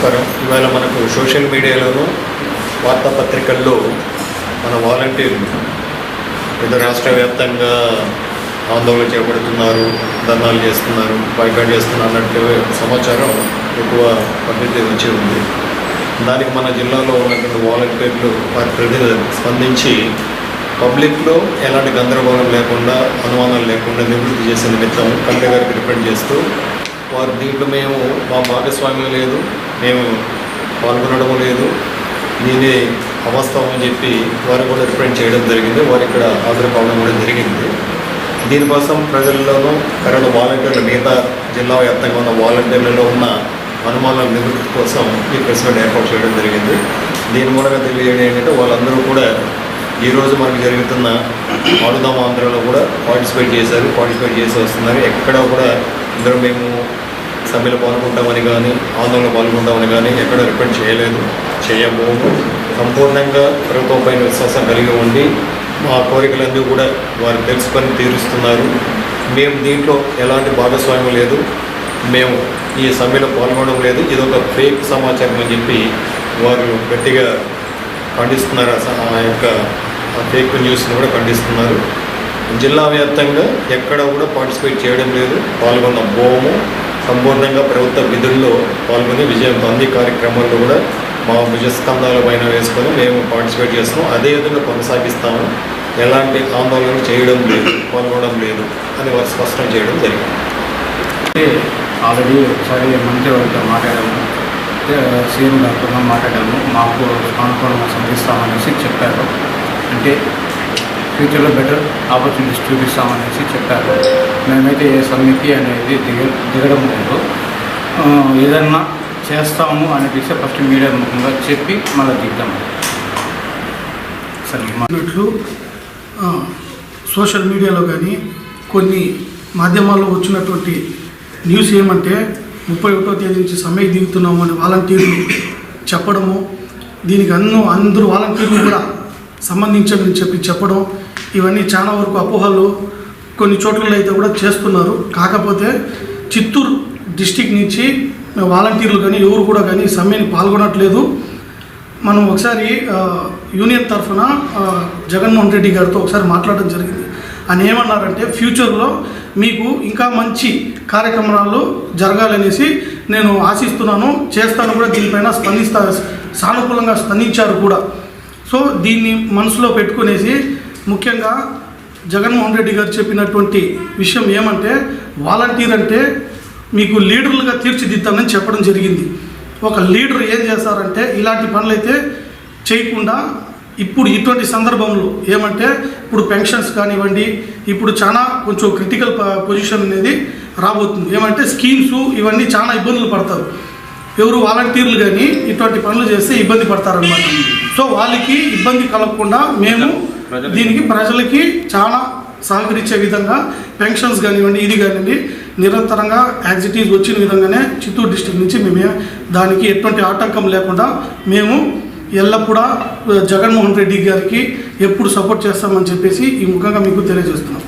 నమస్కారం. ఇవాళ మనకు సోషల్ మీడియాలోనూ వార్తాపత్రికల్లో మన వాలంటీర్లు పెద్ద రాష్ట్ర వ్యాప్తంగా ఆందోళన చేపడుతున్నారు ధర్నాలు చేస్తున్నారు బైకాట్ చేస్తున్నారు అన్నట్టు సమాచారం ఎక్కువ పరిమితి వచ్చి ఉంది. దానికి మన జిల్లాలో ఉన్నటువంటి వాలంటీర్లు వారి ప్రతి స్పందించి పబ్లిక్లో ఎలాంటి గందరగోళం లేకుండా అనుమానాలు లేకుండా నివృత్తి చేసే నిమిత్తం కలెక్టర్ గారికి రిప్రజెంట్ చేస్తూ వారు దీంట్లో మేము మా భాగస్వామ్యం లేదు మేము పాల్గొనడం లేదు. నేనే అవాస్తవం అని చెప్పి వారు కూడా రిప్రజెంట్ చేయడం జరిగింది. వారు ఇక్కడ హాజరు కావడం కూడా జరిగింది. దీనికోసం ప్రజల్లోనూ కరెంట్ వాలంటీర్లు మిగతా జిల్లా వ్యాప్తంగా ఉన్న వాలంటీర్లలో ఉన్న అనుమానాల నివృత్తి కోసం ఈ ప్రెస్ మీట్ ఏర్పాటు చేయడం జరిగింది. దీని మూలంగా తెలియజేయడం ఏంటంటే వాళ్ళందరూ కూడా ఈరోజు మనకు జరుగుతున్న ఆడుదాం ఆంధ్రలో కూడా పార్టిసిపేట్ చేశారు. పార్టిసిపేట్ చేసి వస్తున్నారు. ఎక్కడ కూడా ఇందులో మేము సభ్యులు పాల్గొంటామని కానీ ఆందోళనలో పాల్గొంటామని కానీ ఎక్కడ రిపెండ్ చేయలేదు చేయబోము సంపూర్ణంగా ప్రభుత్వంపై విశ్వాసం కలిగి ఉండి మా కోరికలన్నీ కూడా వారు తెలుసుకొని తీరుస్తున్నారు. మేము దీంట్లో ఎలాంటి భాగస్వామ్యం లేదు. మేము ఈ సమ్మెలో పాల్గొనడం లేదు. ఇది ఒక ఫేక్ సమాచారం అని చెప్పి వారు గట్టిగా ఖండిస్తున్నారు. ఆ స- ఆ యొక్క ఫేక్ న్యూస్ని కూడా ఖండిస్తున్నారు. జిల్లా వ్యాప్తంగా ఎక్కడ కూడా పార్టిసిపేట్ చేయడం లేదు. పాల్గొన్న బోము సంపూర్ణంగా ప్రభుత్వ విధుల్లో పాల్గొని విజయం పొంది కార్యక్రమాల్లో కూడా మా భుజస్కంధాల పైన వేసుకొని మేము పార్టిసిపేట్ చేస్తున్నాం. అదే విధంగా కొనసాగిస్తాము. ఎలాంటి ఆందోళన చేయడం లేదు పాల్గొనడం లేదు అని వారు స్పష్టం చేయడం జరిగింది. ఆల్రెడీ ఒకసారి మంత్రి వారితో మాట్లాడాము. సీఎం గారితో మాట్లాడాము. మాకు సానుకూలంగా సంధిస్తామనేసి చెప్పారు. అంటే ఫ్యూచర్లో బెటర్ ఆపర్చునిటీస్ చూపిస్తామనేసి చెప్పారు. మేమైతే ఏ సమ్మెకి అనేది దిగ దిగడం లేదు. ఏదన్నా చేస్తాము అనేసి ఫస్ట్ మీడియా ముఖంగా చెప్పి మళ్ళీ దిగుతాము సరే అన్నట్లు సోషల్ మీడియాలో కానీ కొన్ని మాధ్యమాల్లో వచ్చినటువంటి న్యూస్ ఏమంటే ముప్పై ఒకటో తేదీ నుంచి సమ్మెకి దిగుతున్నాము అని వాలంటీర్లు చెప్పడము దీనికి అన్నో అందరూ వాలంటీర్లు కూడా సంబంధించమని చెప్పి చెప్పడం ఇవన్నీ చాలా వరకు అపోహలు కొన్ని చోట్లలో అయితే కూడా చేస్తున్నారు. కాకపోతే చిత్తూరు డిస్టిక్ నుంచి వాలంటీర్లు కానీ ఎవరు కూడా కానీ సమ్మెని పాల్గొనట్లేదు. మనం ఒకసారి యూనియన్ తరఫున జగన్మోహన్ రెడ్డి గారితో ఒకసారి మాట్లాడడం జరిగింది. ఆయన ఏమన్నారంటే ఫ్యూచర్లో మీకు ఇంకా మంచి కార్యక్రమాలు జరగాలనేసి నేను ఆశిస్తున్నాను. చేస్తాను కూడా దీనిపైన స్పందిస్తా సానుకూలంగా స్పందించారు కూడా. సో దీన్ని మనసులో పెట్టుకునేసి ముఖ్యంగా జగన్మోహన్ రెడ్డి గారు చెప్పినటువంటి విషయం ఏమంటే వాలంటీర్ అంటే మీకు లీడర్లుగా తీర్చిదిద్దామని చెప్పడం జరిగింది. ఒక లీడర్ ఏం చేస్తారంటే ఇలాంటి పనులైతే చేయకుండా ఇప్పుడు ఇటువంటి సందర్భంలో ఏమంటే ఇప్పుడు పెన్షన్స్ కానివ్వండి ఇప్పుడు చాలా కొంచెం క్రిటికల్ పొజిషన్ అనేది రాబోతుంది. ఏమంటే స్కీమ్స్ ఇవన్నీ చాలా ఇబ్బందులు పడతారు. ఎవరు వాలంటీర్లు కానీ ఇటువంటి పనులు చేస్తే ఇబ్బంది పడతారనమాట సో వాళ్ళకి ఇబ్బంది కలగకుండా మేము దీనికి ప్రజలకి చాలా సహకరించే విధంగా పెన్షన్స్ కానివ్వండి ఇది కానివ్వండి నిరంతరంగా యాక్సిటీస్ వచ్చిన విధంగానే చిత్తూరు డిస్టిక్ నుంచి మేము దానికి ఎటువంటి ఆటంకం లేకుండా మేము ఎల్లప్పుడూ జగన్మోహన్ రెడ్డి గారికి ఎప్పుడు సపోర్ట్ చేస్తామని చెప్పేసి ఈ ముఖంగా మీకు తెలియజేస్తున్నాం.